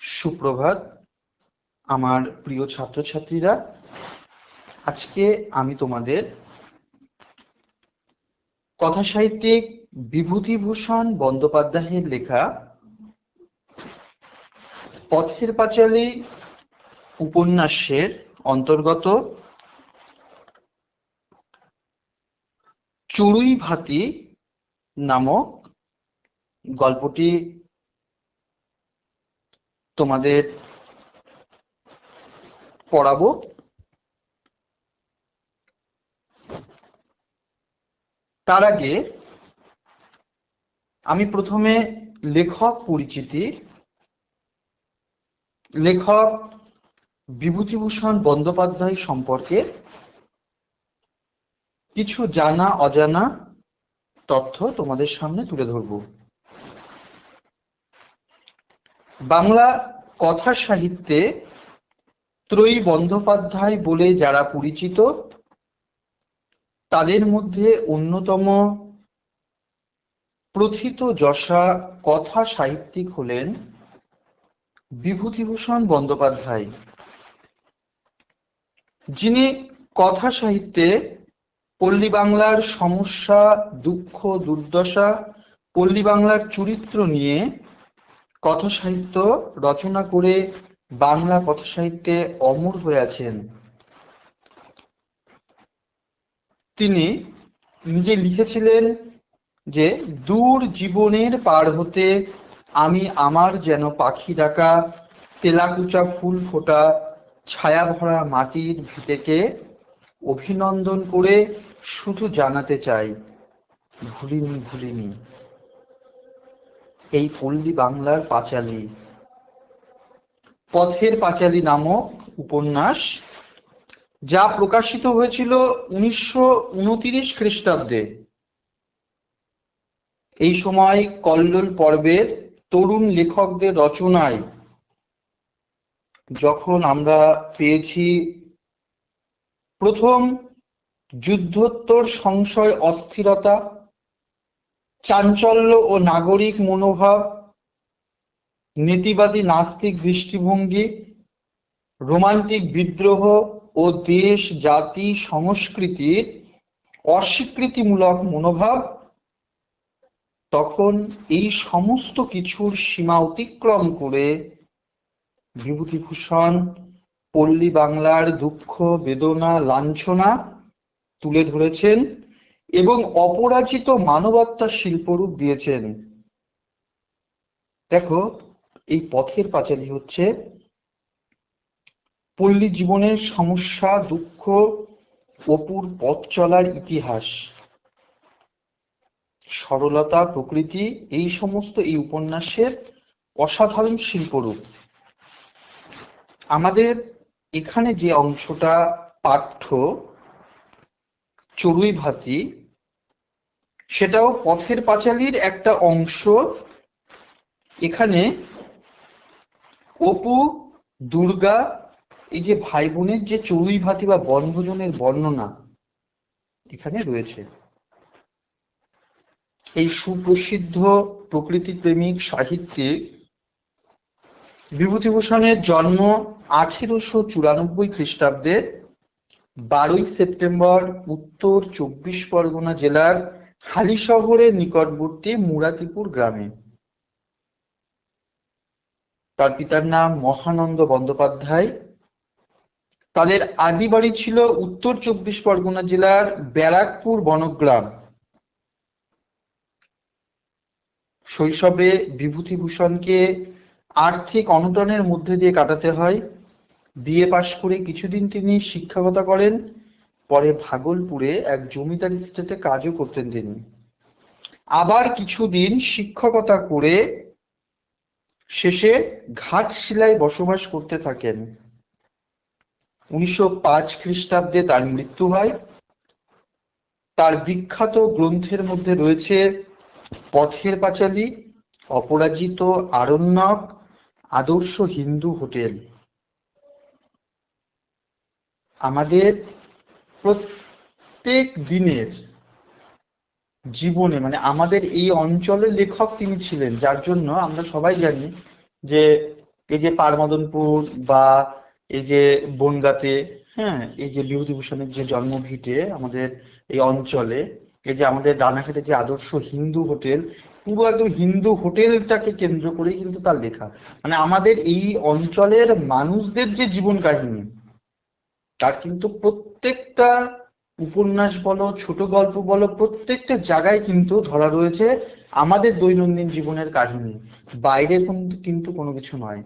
সুপ্রভাত, আমার প্রিয় ছাত্রছাত্রীরা। আজকে আমি তোমাদের কথা সাহিত্যিক বিভূতিভূষণ বন্দ্যোপাধ্যায়ের লেখা পথের পাঁচালী উপন্যাসের অন্তর্গত চড়ুই ভাতি নামক গল্পটি তোমাদের পড়াবো। তার আগে আমি প্রথমে লেখক পরিচিতি, লেখক বিভূতিভূষণ বন্দ্যোপাধ্যায় সম্পর্কে কিছু জানা, অজানা তথ্য তোমাদের সামনে তুলে ধরব। বাংলা কথা সাহিত্যে ত্রয়ী বন্দ্যোপাধ্যায় বলে যারা পরিচিত, তাদের মধ্যে অন্যতম প্রথিত যশা কথা সাহিত্যিক হলেন বিভূতিভূষণ বন্দ্যোপাধ্যায়। যিনি কথা সাহিত্যে পল্লী বাংলার সমস্যা, দুঃখ, দুর্দশা, পল্লী বাংলার চরিত্র নিয়ে কথা সাহিত্য রচনা করে বাংলা কথা সাহিত্যে অমর হয়ে আছেন তিনি নিজে লিখেছিলেন যে, দূর জীবনের পার হতে আমি আমার যেন পাখি ডাকা, তেলাকুচা ফুল ফোটা, ছায়া ভরা মাটির ভিটেকে অভিনন্দন করে শুধু জানাতে চাই। ভুলিনি ভুলিনি। এই পল্লী বাংলার পাঁচালী। পথের পাঁচালী নামক উপন্যাস, যা প্রকাশিত হয়েছিল উনিশশো উনতিরিশ খ্রিস্টাব্দে। এই সময় কল্লোল পর্বের তরুণ লেখকদের রচনায়, যখন আমরা পেয়েছি প্রথম যুদ্ধোত্তর সংশয় অস্থিরতা চাঞ্চল্য ও নাগরিক মনোভাব, নীতিবাদী নাস্তিক দৃষ্টিভঙ্গি, রোমান্টিক বিদ্রোহ ও দেশ, জাতি সংস্কৃতির অস্বীকৃতিমূলক মনোভাব, তখন এই সমস্ত কিছুর সীমা অতিক্রম করে বিভূতিভূষণ, পল্লী বাংলার দুঃখ, বেদনা, লাঞ্ছনা তুলে ধরেছেন এবং অপরাজিত মানবত্বার শিল্পরূপ দিয়েছেন। দেখো, এই পথের পাঁচালী হচ্ছে পল্লী জীবনের সমস্যা, দুঃখ, অপুর পথ চলার ইতিহাস। সরলতা, প্রকৃতি, এই সমস্ত এই উপন্যাসের অসাধারণ শিল্পরূপ। আমাদের এখানে যে অংশটা পাঠ্য চড়ুই ভাতি, সেটাও পথের পাঁচালীর একটা অংশ। এখানে অপু, দুর্গা, এই যে ভাই বোনের যে চড়ুই ভাতি বা বনভোজনের বর্ণনা এখানে রয়েছে। এই সুপ্রসিদ্ধ প্রকৃতি প্রেমিক সাহিত্যিক বিভূতিভূষণের জন্ম আঠেরোশো চুরানব্বই খ্রিস্টাব্দে বারোই সেপ্টেম্বর উত্তর চব্বিশ পরগনা জেলার হালিশহরের নিকটবর্তী মুরাতিপুর গ্রামে। তার পিতার নাম মহানন্দ বন্দ্যোপাধ্যায়। তাদের আদি বাড়ি ছিল উত্তর চব্বিশ পরগনা জেলার ব্যারাকপুর বনগ্রাম। শৈশবে বিভূতিভূষণকে আর্থিক অনটনের মধ্যে দিয়ে কাটাতে হয়। বিএ পাশ করে কিছুদিন তিনি শিক্ষকতা করেন, পরে ভাগলপুরে এক জমিদার স্টেটে কাজও করতেন তিনি। আবার কিছুদিন শিক্ষকতা করে শেষে ঘাটশিলায় বসবাস করতে থাকেন। উনিশশো পাঁচ খ্রিস্টাব্দে তার মৃত্যু হয়। তার বিখ্যাত গ্রন্থের মধ্যে রয়েছে পথের পাঁচালী, অপরাজিত আরণ্যক, আদর্শ হিন্দু হোটেল। আমাদের প্রত্যেক দিনের জীবনে মানে আমাদের এই অঞ্চলের লেখক তিনি ছিলেন, যার জন্য আমরা সবাই জানি যে এই যে পারমদনপুর বা এই যে বনগাঁতে হ্যাঁ এই যে বিভূতিভূষণের যে জন্মভিটে আমাদের এই অঞ্চলে, এই যে আমাদের রানাঘাটে যে আদর্শ হিন্দু হোটেল, পুরো একদম হিন্দু হোটেলটাকে কেন্দ্র করেই কিন্তু তার লেখা। মানে আমাদের এই অঞ্চলের মানুষদের যে জীবন কাহিনী তার কিন্তু প্রত্যেকটা উপন্যাস বলো, ছোট গল্প বলো, প্রত্যেকটা জায়গায় কিন্তু ধরা রয়েছে আমাদের দৈনন্দিন জীবনের কাহিনী। বাইরের কিন্তু কোনো কিছু নয়।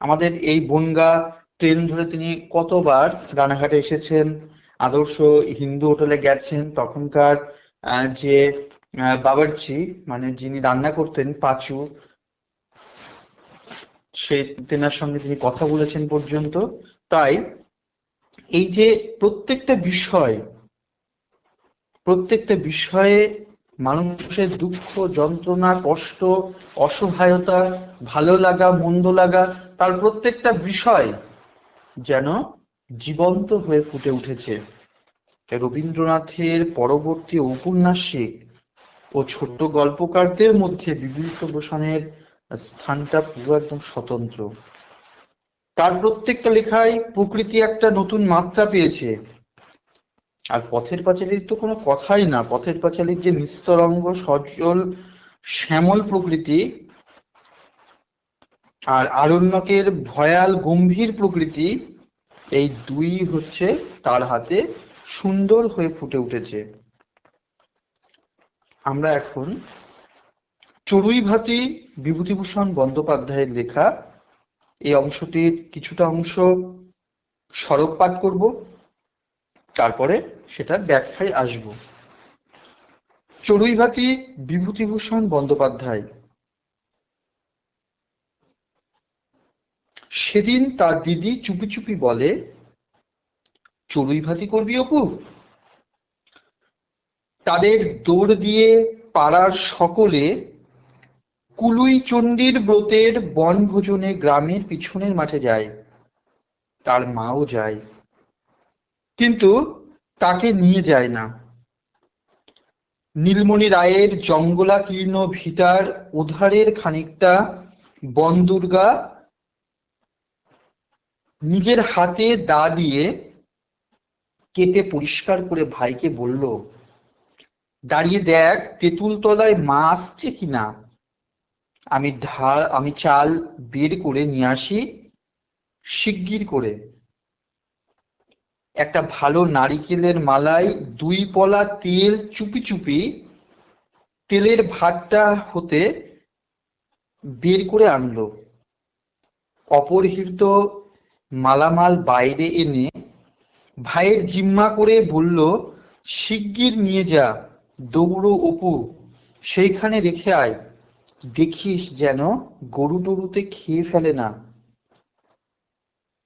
আমাদের এই বনগা ট্রেন ধরে তিনি কতবার রানাঘাটে এসেছেন, আদর্শ হিন্দু হোটেলে গেছেন, তখনকার যে বাবরচি মানে যিনি রান্না করতেন, পাঁচু, সে, তেনার সঙ্গে তিনি কথা বলেছেন পর্যন্ত। তাই এই যে প্রত্যেকটা বিষয়, প্রত্যেকটা বিষয়ে মানুষের দুঃখ, যন্ত্রণা, কষ্ট, অসহায়তা, ভালো লাগা, মন্দ লাগা, তার প্রত্যেকটা বিষয় যেন জীবন্ত হয়ে ফুটে উঠেছে। রবীন্দ্রনাথের পরবর্তী ঔপন্যাসিক ও ছোট গল্পকারদের মধ্যে বিভূতিভূষণের স্থানটা পুরো একদম স্বতন্ত্র। তার প্রত্যেকটা লেখায় প্রকৃতি একটা নতুন মাত্রা পেয়েছে। আর পথের পাঁচালীর তো কোনো কথাই না। পথের পাঁচালীর যে নিস্তরঙ্গ সজল শ্যামল প্রকৃতি আর আরণ্যকের ভয়াল, গম্ভীর প্রকৃতি, এই দুই হচ্ছে তার হাতে সুন্দর হয়ে ফুটে উঠেছে। আমরা এখন চড়ুই চড়ুইভাতি বিভূতিভূষণ বন্দ্যোপাধ্যায়ের লেখা এই অংশটির কিছুটা অংশ সরব পাঠ করব, তারপরে সেটার ব্যাখ্যায় আসব। চড়ুইভাতি বিভূতিভূষণ বন্দ্যোপাধ্যায়। সেদিন তার দিদি চুপি চুপি বলে, চড়ুইভাতি করবি অপু? তাদের দৌড় দিয়ে পাড়ার সকলে কুলুই চণ্ডীর ব্রতের বনভোজনে গ্রামের পিছনের মাঠে যায়। তার মাও যায়। কিন্তু তাকে নিয়ে যায় না। নীলমণি রায়ের জঙ্গলাকীর্ণ ভিটার ওধারের খানিকটা বন দুর্গা নিজের হাতে দা দিয়ে কেটে পরিষ্কার করে ভাইকে বলল, দাঁড়িয়ে দেখ তেঁতুল তলায় মা আসছে কিনা? আমি ঢাল, আমি চাল বের করে নিয়ে আসি, শিগগির করে। একটা ভালো নারিকেলের মালায় দুই পলা তেল চুপি চুপি, তেলের ভাতটা হতে বের করে আনলো। অপরিহিত মালামাল বাইরে এনে ভাইয়ের জিম্মা করে বলল, শিগগির নিয়ে যা, দৌড়ো অপু, সেইখানে রেখে আয়। দেখিস যেন গরু টরুতে খেয়ে ফেলে না।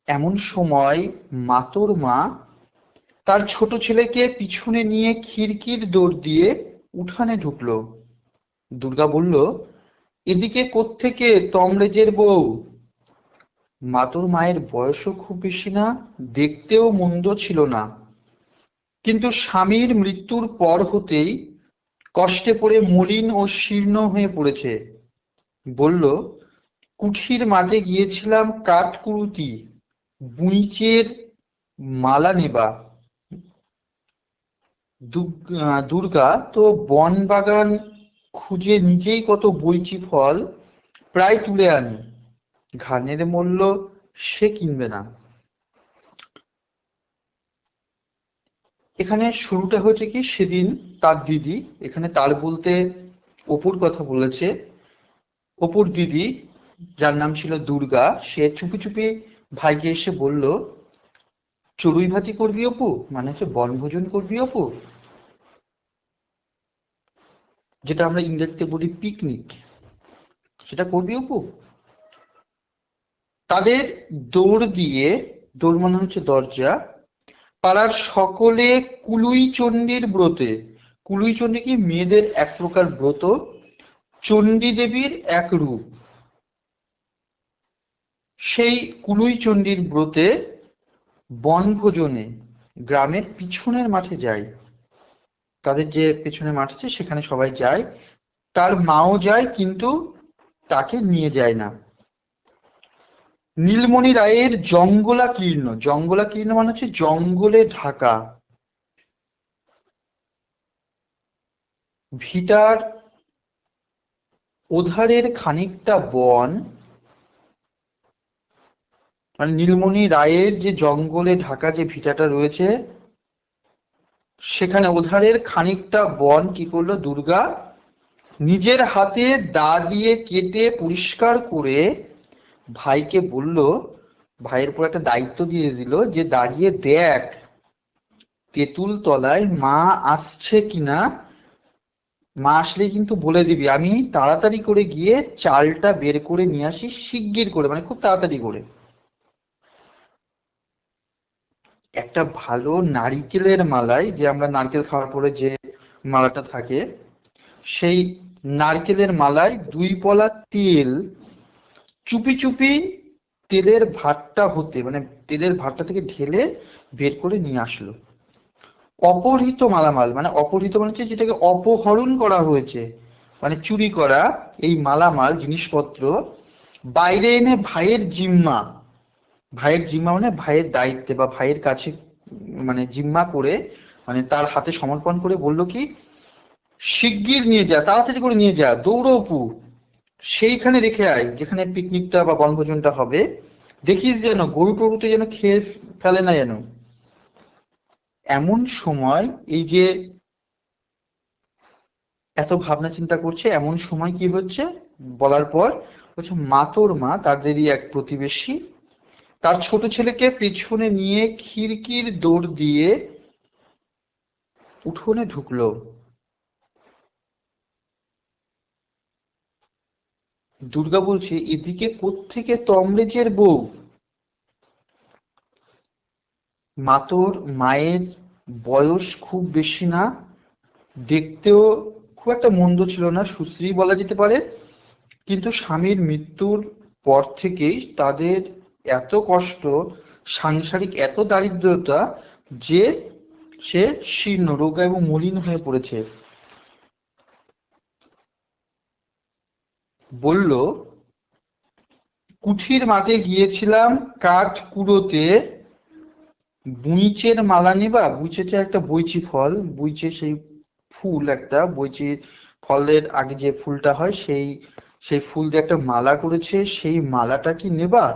এমন সময় মাতর মা তার ছোট ছেলেকে পিছনে নিয়ে খিড়কির দৌড় দিয়ে উঠানে ঢুকলো। দুর্গা বলল, এদিকে কোত্থেকে তমরেজের বউ? মাতর মায়ের বয়সও খুব বেশি না, দেখতেও মন্দ ছিল না। কিন্তু স্বামীর মৃত্যুর পর হতেই কষ্টে পড়ে মলিন ও শীর্ণ হয়ে পড়েছে। বলল, কুঠির মাঠে গিয়েছিলাম কাঠকুরুতি বুইচের মালা নেবা। দুর্গা, তো বন বাগান খুঁজে নিজেই কত বইচি ফল, প্রায় তুলে আনি। ঘানের মূল্য সে কিনবে না। এখানে শুরুটা হয়েছে কি? সেদিন তার দিদি, এখানে তার বলতে অপুর কথা বলেছে। অপুর দিদি, যার নাম ছিল দুর্গা, সে চুপি চুপি ভাইকে এসে বলল, চড়ুই ভাতি করবি অপু? মানে হচ্ছে বনভোজন করবি অপু? যেটা আমরা ইংরেজিতে বলি পিকনিক সেটা করবি অপু? তাদের দৌড় দিয়ে, দৌড় মানে হচ্ছে দরজা, পাড়ার সকলে কুলুই চণ্ডীর ব্রতে কুলুই কি মেয়েদের এক প্রকার ব্রত? চণ্ডী দেবীর এক রূপ। সেই কুলুই চণ্ডীর ব্রতে বনভোজনে গ্রামের পিছনের মাঠে যায়। তাদের যে পেছনে মাঠ আছে, সেখানে সবাই যায়। তার মাও যায়, কিন্তু তাকে নিয়ে যায় না। নীলমণি রায়ের জঙ্গলা কীর্ণ জঙ্গলা কীর্ণ মানে হচ্ছে জঙ্গলে ঢাকা। ভিটার ওধারের খানিকটা বন মানে নীলমণি রায়ের যে জঙ্গলে ঢাকা যে ভিটাটা রয়েছে, সেখানে ওধারের খানিকটা বন কি করল দুর্গা? নিজের হাতে দা দিয়ে কেটে পরিষ্কার করে ভাইকে বলল, ভাইয়ের উপর একটা দায়িত্ব দিয়ে দিল যে দাঁড়িয়ে দেখ তেঁতুল তলায় মা আসছে কিনা মা আসলে কিন্তু বলে দিবি, আমি তাড়াতাড়ি করে গিয়ে চালটা বের করে নিয়ে আসি, শিগগির করে মানে খুব তাড়াতাড়ি করে। একটা ভালো নারিকেলের মালায়, যে আমরা নারকেল খাওয়ার পরে যে মালাটা থাকে, সেই নারকেলের মালায় দুই পলা তেল, চুপি চুপি তেলের ভাতটা হতে মানে তেলের ভাতটা থেকে ঢেলে বের করে নিয়ে আসলো। অপহৃত মালামাল মানে অপহৃত মানে হচ্ছে যেটাকে অপহরণ করা হয়েছে। মানে চুরি করা এই মালামাল, জিনিসপত্র বাইরে এনে ভাইয়ের জিম্মা। ভাইয়ের জিম্মা মানে ভাইয়ের দায়িত্বে বা ভাইয়ের কাছে মানে জিম্মা করে মানে তার হাতে সমর্পণ করে বলল কি, শিগগির নিয়ে যা, তাড়াতাড়ি করে নিয়ে যা, দৌড়পু। সেইখানে রেখে আয়, যেখানে পিকনিকটা বা বনভোজনটা হবে। দেখিস যেন গরু টরুতে যেন খেয়ে ফেলে না যেন। এমন সময় এই যে এত ভাবনা চিন্তা করছে, এমন সময় কি হচ্ছে? বলার পর হচ্ছে মাতোর মা, তাদেরই এক প্রতিবেশী। তার ছোট ছেলেকে পিছনে নিয়ে খিড়কির দৌড় দিয়ে উঠোনে ঢুকলো। দুর্গা বলছে, এদিকে কোত্থেকে তমরেজের বউ? মাতোর মায়ের বয়স খুব বেশি না, দেখতেও খুব একটা মন্দ ছিল না, সুশ্রী বলা যেতে পারে। কিন্তু স্বামীর মৃত্যুর পর থেকেই তাদের এত কষ্ট, সাংসারিক এত দারিদ্রতা যে সে শীর্ণ, রোগা এবং মলিন হয়ে পড়েছে। বলল, কুঠির মাঠে গিয়েছিলাম কাঠ কুড়োতে বুইচের মালা নিবা বুইচেটা একটা বইচি ফল, বুইচে সেই ফুল একটা, বইচি ফলের আগে যে ফুলটা হয় সেই সেই ফুল দিয়ে একটা মালা করেছে, সেই মালাটা কি নেবা?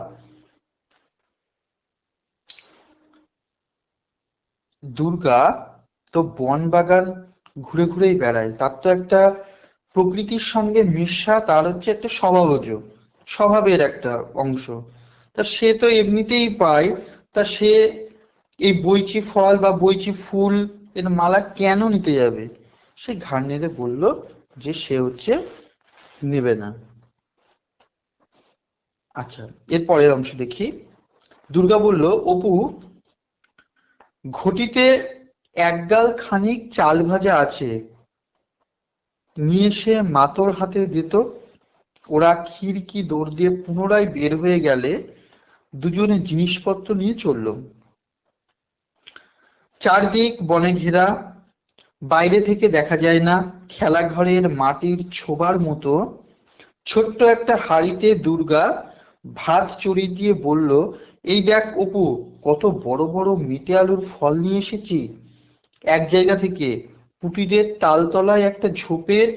দুর্গা তো বন বাগান ঘুরে ঘুরেই বেড়ায়, তার তো একটা প্রকৃতির সঙ্গে মিশা, তার হচ্ছে একটা স্বভাবজ, স্বভাবের একটা অংশ। তা সে তো এমনিতেই পায়, তা সে এই বইচি ফল বা বইচি ফুল এর মালা কেন নিতে যাবে? সে ঘাড় নেড়ে বলল যে সে হচ্ছে নেবে না। আচ্ছা এর পরের অংশ দেখি। দুর্গা বলল, অপু, ঘটিতে একগাল খানিক চাল ভাজা আছে। নিয়ে সে মাতর হাতে দিত। ওরা খিড়কি দৌড় দিয়ে পুনরায় বের হয়ে গেলে দুজনে জিনিসপত্র নিয়ে চলল। চারদিক বনে ঘেরা, বাইরে থেকে দেখা যায় না খেলাঘরের মাটির ছোবার মতো। ছোট্ট একটা হাড়িতে দুর্গা ভাত চুরি দিয়ে বলল, এই দেখ অপু, কত বড় বড় মিটে আলুর ফল নিয়ে এসেছি। এক জায়গা থেকে পুটিদের তালতলায় একটা ঝোপের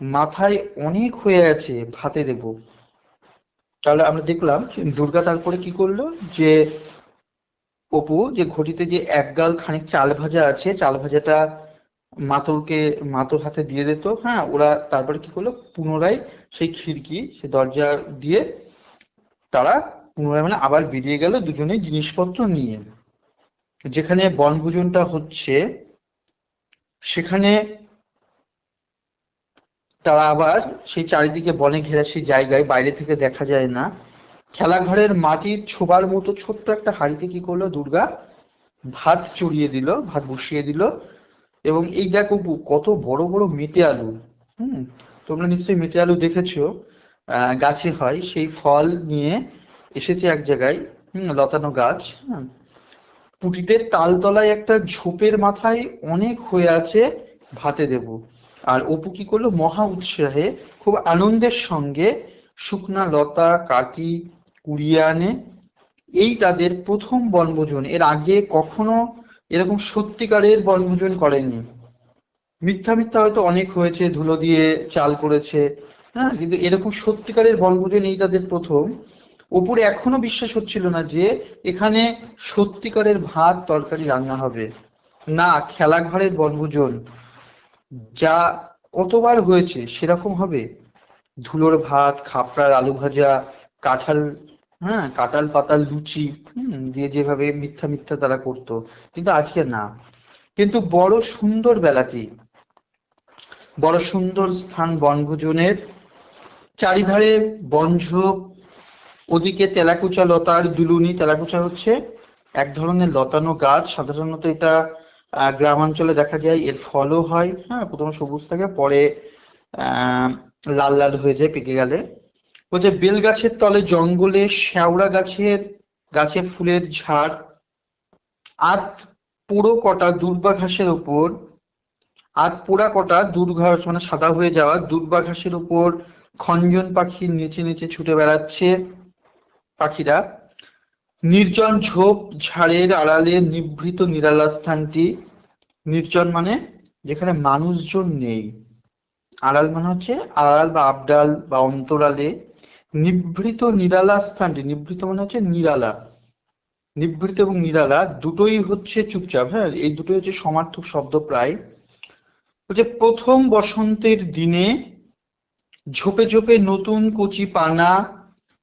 মাথায় অনেক হয়ে আছে, ভাতে দেব। তাহলে আমরা দেখলাম দুর্গা তারপরে কি করল? যে অপু, যে ঘটিতে যে এক গাল খানিক চাল ভাজা আছে, চাল ভাজাটা মাতরকে মাতর হাতে দিয়ে দিত হ্যাঁ ওরা তারপরে কি করল? পুনরায় সেই খিড়কি সে দরজা দিয়ে তারা পুনরায় মানে আবার বেরিয়ে গেল দুজনেই জিনিসপত্র নিয়ে। যেখানে বনভোজনটা হচ্ছে, সেখানে তারা আবার সেই চারিদিকে বনে ঘেরা সেই জায়গায়, বাইরে থেকে দেখা যায় না খেলাঘরের মাটির ছোবার মতো ছোট্ট একটা হাড়িতে কি করল দুর্গা? ভাত চড়িয়ে দিল, ভাত বসিয়ে দিল এবং এই দেখো কত বড় বড় মেটে আলু। হুম, তোমরা নিশ্চয়ই মেটে আলু দেখেছ। গাছে হয়, সেই ফল নিয়ে এসেছে এক জায়গায় লতানো গাছ পুটিতে তালতলায় একটা ঝোপের মাথায় অনেক হয়ে আছে ভাতে দেব। আর অপু কি করল? মহা উৎসাহে, খুব আনন্দের সঙ্গে শুকনা লতা কাটি কুড়িয়ে আনে, এই তাদের প্রথম বনভোজন। এর আগে কখনো এরকম সত্যিকারের বনভোজন করেনি মিথ্যা মিথ্যা হয়তো অনেক হয়েছে, ধুলো দিয়ে চাল করেছে হ্যাঁ কিন্তু এরকম সত্যিকারের বনভোজন এই তাদের প্রথম। ওপরে এখনও বিশ্বাস হচ্ছিল না যে এখানে সত্যিকারের ভাত তরকারি রান্না হবে। না, খেলাঘরের বনভোজন। যা কতবার হয়েছে সেরকম হবে। ধুলোর ভাত, খাপড়ার আলু ভাজা, কাঁঠাল হ্যাঁ কাঁঠাল পাতাল লুচি হুম, দিয়ে যেভাবে মিথ্যা মিথ্যা তারা করতো। কিন্তু আজকে না। কিন্তু বড় সুন্দর বেলাটি বড় সুন্দর স্থান বনভোজনের চারিধারে বনঝোপ ওদিকে তেলাকুচা লতার দুলুনি। তেলাকুচা হচ্ছে এক ধরনের লতানো গাছ। সাধারণত এটা গ্রামাঞ্চলে দেখা যায় এর ফলও হয়। হ্যাঁ প্রথমে সবুজ থাকে পরে আহ লাল লাল হয়ে যায় পেকে গেলে। বলছে বেল গাছের তলে জঙ্গলে শ্যাওড়া গাছের, গাছে ফুলের ঝাড় আত পুরো কটা দুর্বা ঘাসের ওপর আত পোড়া কটা দুর্ঘাস মানে সাদা হয়ে যাওয়া দুর্বা ঘাসের উপর খঞ্জন পাখি নেচে নেচে ছুটে বেড়াচ্ছে পাখিরা। নির্জন ঝোপ ঝাড়ের আড়ালে নিভৃত নিরালা স্থানটি। নির্জন মানে যেখানে মানুষজন নেই। আড়াল মানে হচ্ছে আড়াল বা আবডাল বা অন্তরালে নিভৃত নিরালা স্থানটি, নিভৃত মানে হচ্ছে নিরালা। নিভৃত এবং নিরালা দুটোই হচ্ছে চুপচাপ হ্যাঁ? এই দুটোই হচ্ছে সমার্থক শব্দ প্রায়। বলছে প্রথম বসন্তের দিনে ঝোপে ঝোপে নতুন কচি পানা,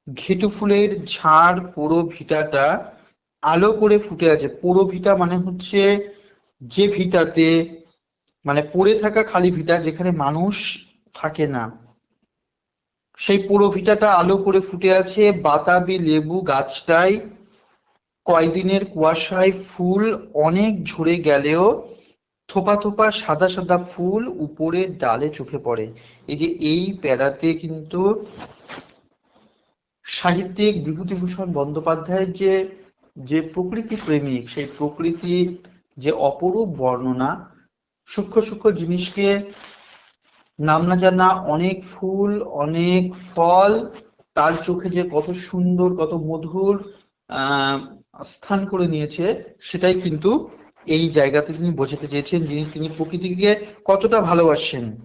ঘেটু ফুলের ঝাড় পুরো ভিটাটা আলো করে ফুটে আছে। পুরো ভিটা মানে হচ্ছে যে ভিটাতে মানে পড়ে থাকা খালি ভিটা যেখানে মানুষ থাকে না। সেই পুরো ভিটাটা আলো করে ফুটে আছে। বাতাবি লেবু গাছটায় কয়দিনের কুয়াশায় ফুল অনেক ঝরে গেলেও থোপা থোপা সাদা সাদা ফুল উপরের ডালে চোখে পড়ে। এই যে এই প্যারাতে কিন্তু সাহিত্যিক বিভূতিভূষণ বন্দ্যোপাধ্যায়ের যে যে প্রকৃতি প্রেমিক, সেই প্রকৃতির যে অপরূপ বর্ণনা, সূক্ষ্ম সূক্ষ্ম জিনিসকে নাম না জানা, অনেক ফুল, অনেক ফল, তার চোখে যে কত সুন্দর, কত মধুর স্থান করে নিয়েছে, সেটাই কিন্তু এই জায়গাতে তিনি বোঝাতে চেয়েছেন, যিনি, তিনি প্রকৃতিকে কতটা ভালোবাসেন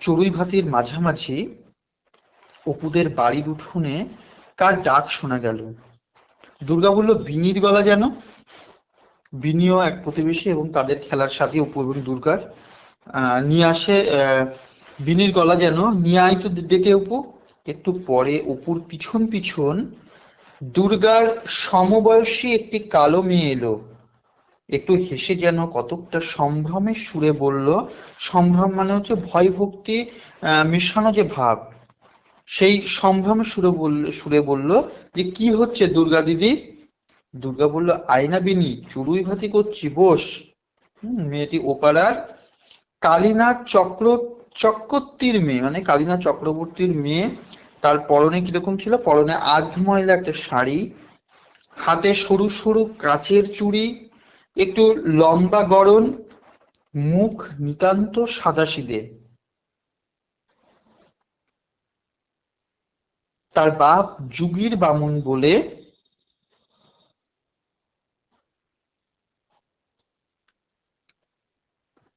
চড়ুই ভাতির মাঝামাঝি অপুদের বাড়ির উঠোনে কার ডাক শোনা গেল? দুর্গা বলল বিনির গলা যেন। বিনিও এক প্রতিবেশী এবং তাদের খেলার সাথে অপু এবং দুর্গার। নিয়ে আসে বিনির গলা যেন, নিয়ে আয় তো ডেকে অপু। একটু পরে অপুর পিছন পিছন দুর্গার সমবয়সী একটি কালো মেয়ে এলো। একটু হেসে যেন কতকটা সম্ভ্রমের সুরে বলল, সম্ভ্রম মানে হচ্ছে ভয় ভক্তি মেশানো যে ভাব। সেই সম্ভ্রমের সুরে বলল সুরে বলল, যে কি হচ্ছে দুর্গা দিদি? দুর্গা বলল আয়না বিনি, চুরুই ভাতি করছি, বস। মেয়েটি ওপাড়ার কালীনাথ চক্র, চক্রবর্তীর মেয়ে মানে কালীনাথ চক্রবর্তীর মেয়ে, তার পরনে কীরকম ছিল? পরনে আধময়লা একটা শাড়ি, হাতে সরু সরু কাচের চুড়ি, একটু লম্বা গড়ন মুখ নিতান্ত সাদা সাদাসিদে তার বাপ যুগীর বামুন বলে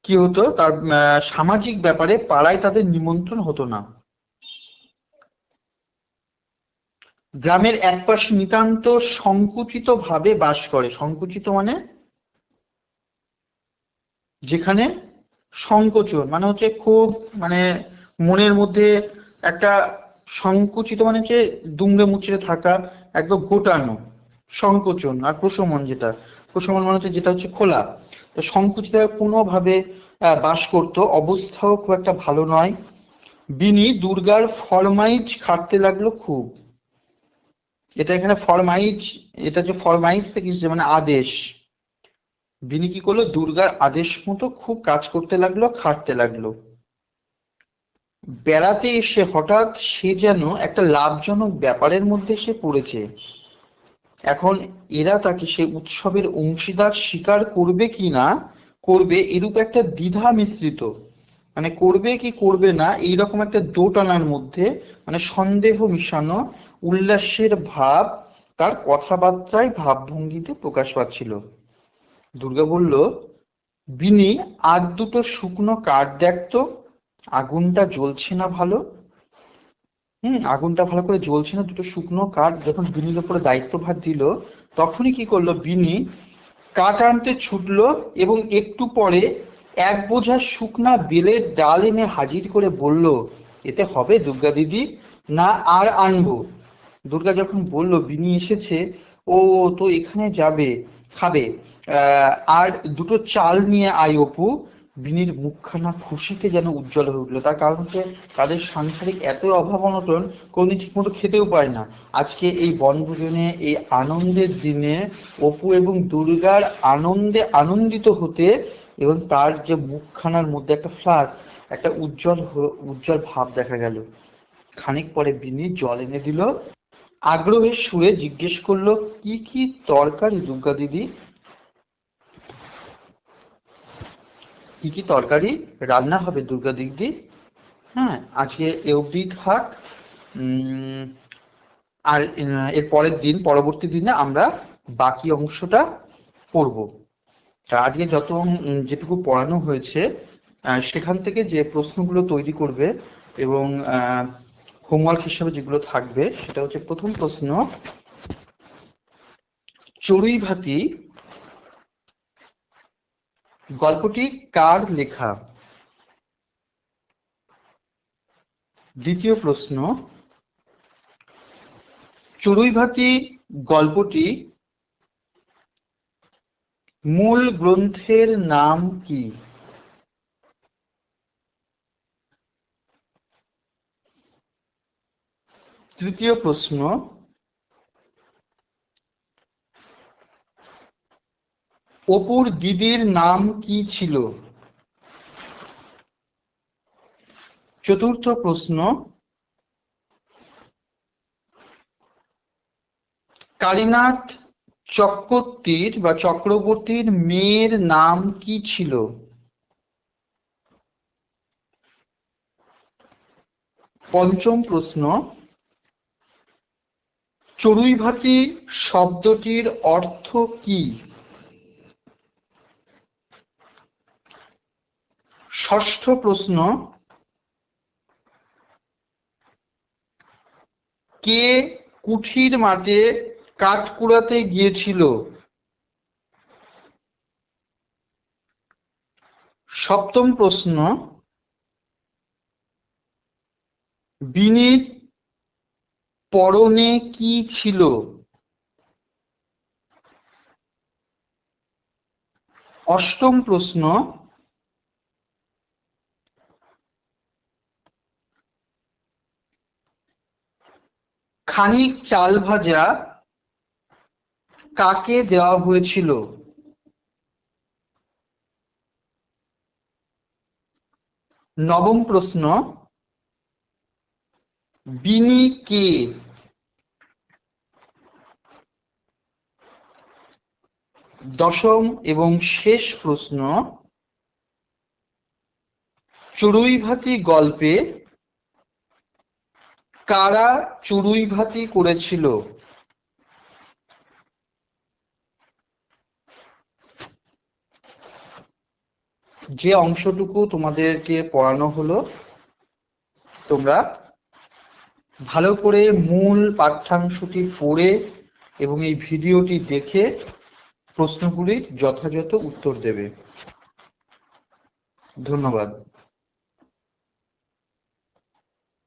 কি হতো? তার সামাজিক ব্যাপারে পাড়ায় তাদের নিমন্ত্রণ হতো না। গ্রামের একপাশে নিতান্ত সংকুচিত ভাবে বাস করে। সংকুচিত মানে? যেখানে সংকোচন মানে হচ্ছে খুব মানে মনের মধ্যে একটা সংকুচিত মানে হচ্ছে দুমড়ে মুচড়ে থাকা, একদম গোটানো, সংকোচন আর প্রশমন যেটা। প্রশমন মানে হচ্ছে যেটা হচ্ছে খোলা। তো সংকুচিত কোনোভাবে বাস করত। অবস্থাও খুব একটা ভালো নয়। বিনি দুর্গার ফরমাইজ খাটতে লাগল খুব। এটা এখানে ফরমাইজ এটা যে ফরমাইজ থেকে মানে আদেশ। বিনি কি করল? দুর্গার আদেশ মতো খুব কাজ করতে লাগল, খাটতে লাগল। বেড়াতে এসে হঠাৎ সে যেন একটা লাভজনক ব্যাপারের মধ্যে সে পড়েছে। এখন এরা তাকে সে উৎসবের অংশীদার স্বীকার করবে কি না, করবে এরূপ একটা দ্বিধা মিশ্রিত। মানে করবে কি করবে না, এইরকম একটা দোটানার মধ্যে মানে সন্দেহ মিশানো, উল্লাসের ভাব, তার কথাবার্তায় ভাবভঙ্গিতে প্রকাশ পাচ্ছিল। দুর্গা বলল, বিনি আর দুটো শুকনো কাঠ দেখতো আগুনটা জ্বলছে না ভালো হুম, আগুনটা ভালো করে জ্বলছে না, দুটো শুকনো কাঠ যখন বিনির উপরে দায়িত্বভার দিল, তখনই কি করল বিনি? কাঠ আনতে ছুটলো এবং একটু পরে এক বোঝা শুকনা বেলের ডাল এনে হাজির করে বলল, এতে হবে দুর্গা দিদি? না, আর আনব। দুর্গা যখন বলল, বিনি এসেছে, ও তো এখানে যাবে, খাবে। আর দুটো চাল নিয়ে আয় অপু বিনির মুখখানা খুশিতে যেন উজ্জ্বল হয়ে উঠল। তার কারণ হচ্ছে তাদের সাংসারিক এত অভাব অনটন ঠিক মতো খেতেও পায় না। আজকে এই বনভোজনে এই আনন্দের দিনে অপু এবং দুর্গার আনন্দে আনন্দিত হতে এবং তার যে মুখখানার মধ্যে একটা ফ্লাস একটা উজ্জ্বল উজ্জ্বল ভাব দেখা গেল। খানিক পরে বিনি জল এনে দিল। আগ্রহের সুরে জিজ্ঞেস করল, কি কি তরকারি দুর্গা দিদি? কি কি তরকারি রান্না হবে দুর্গা দিদি? হ্যাঁ আজকে এ অবধি থাক। আর এর পরের দিন, পরবর্তী দিনে আমরা বাকি অংশটা পড়ব। আজকে যত যেটুকু পড়ানো হয়েছে সেখান থেকে যে প্রশ্নগুলো তৈরি করবে এবং হোমওয়ার্ক হিসেবে যেগুলো থাকবে, সেটা হচ্ছে প্রথম প্রশ্ন, চড়ুই ভাতি গল্পটি কার লেখা? দ্বিতীয় প্রশ্ন চড়ুই ভাতি গল্পটি মূল গ্রন্থের নাম কি? তৃতীয় প্রশ্ন অপুর দিদির নাম কি ছিল? চতুর্থ প্রশ্ন, কালীনাথ চক্রবর্তীর বা চক্রবর্তীর মেয়ের নাম কি ছিল? পঞ্চম প্রশ্ন, চড়ুইভাতি শব্দটির অর্থ কি? ষষ্ঠ প্রশ্ন, কে কুঠির মাঠে কাঠ কুড়াতে গিয়েছিল? সপ্তম প্রশ্ন বিনীত পরনে কি ছিল? অষ্টম প্রশ্ন খানিক চাল ভাজা কাকে দেওয়া হয়েছিল? নবম প্রশ্ন, বিনি কে? দশম এবং শেষ প্রশ্ন, চড়ুইভাতি গল্পে কারা চড়ুইভাতি করেছিল? যে অংশটুকু তোমাদেরকে পড়ানো হলো, তোমরা ভালো করে মূল পাঠ্যাংশটি পড়ে এবং এই ভিডিওটি দেখে প্রশ্নগুলির যথাযথ উত্তর দেবে। ধন্যবাদ।